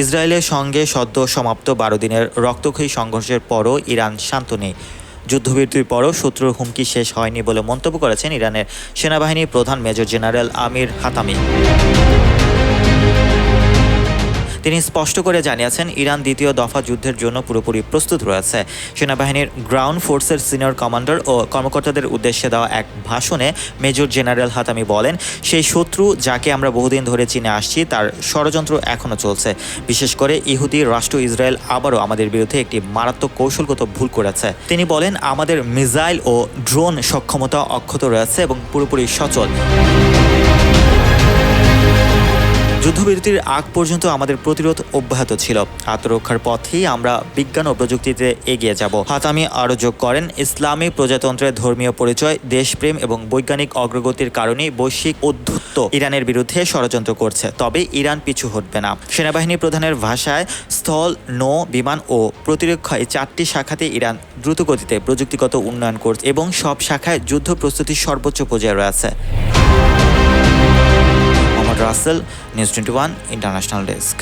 ইসরায়েলের সঙ্গে সদ্য সমাপ্ত বারো দিনের রক্তক্ষয়ী সংঘর্ষের পরও ইরান শান্ত নেই। যুদ্ধবিরতির পরও শত্রুর হুমকি শেষ হয়নি বলে মন্তব্য করেছেন ইরানের সেনাবাহিনীর প্রধান মেজর জেনারেল আমির হাতামি। তিনি স্পষ্ট করে জানিয়েছেন, ইরান দ্বিতীয় দফা যুদ্ধের জন্য পুরোপুরি প্রস্তুত রয়েছে। সেনাবাহিনীর গ্রাউন্ড ফোর্সের সিনিয়র কমান্ডার ও কর্মকর্তাদের উদ্দেশ্যে দেওয়া এক ভাষণে মেজর জেনারেল হাতামি বলেন, সেই শত্রু যাকে আমরা বহুদিন ধরে চিনে আসছি, তার ষড়যন্ত্র এখনও চলছে। বিশেষ করে ইহুদি রাষ্ট্র ইসরায়েল আবারও আমাদের বিরুদ্ধে একটি মারাত্মক কৌশলগত ভুল করেছে। তিনি বলেন, আমাদের মিসাইল ও ড্রোন সক্ষমতা অক্ষত রয়েছে এবং পুরোপুরি সচল। যুদ্ধবিরতির আগ পর্যন্ত আমাদের প্রতিরোধ অব্যাহত ছিল। আত্মরক্ষার পথেই আমরা বিজ্ঞান ও প্রযুক্তিতে এগিয়ে যাব। হাতামি আরও যোগ করেন, ইসলামী প্রজাতন্ত্রের ধর্মীয় পরিচয়, দেশপ্রেম এবং বৈজ্ঞানিক অগ্রগতির কারণেই বৈশ্বিক অধ্যুত্ব ইরানের বিরুদ্ধে ষড়যন্ত্র করছে। তবে ইরান পিছু হটবে না। সেনাবাহিনী প্রধানের ভাষায় স্থল, নৌ, বিমান ও প্রতিরক্ষা এই চারটি শাখাতে ইরান দ্রুতগতিতে প্রযুক্তিগত উন্নয়ন করছে এবং সব শাখায় যুদ্ধ প্রস্তুতির সর্বোচ্চ পর্যায়ে রয়েছে। Rasel news twenty one international desk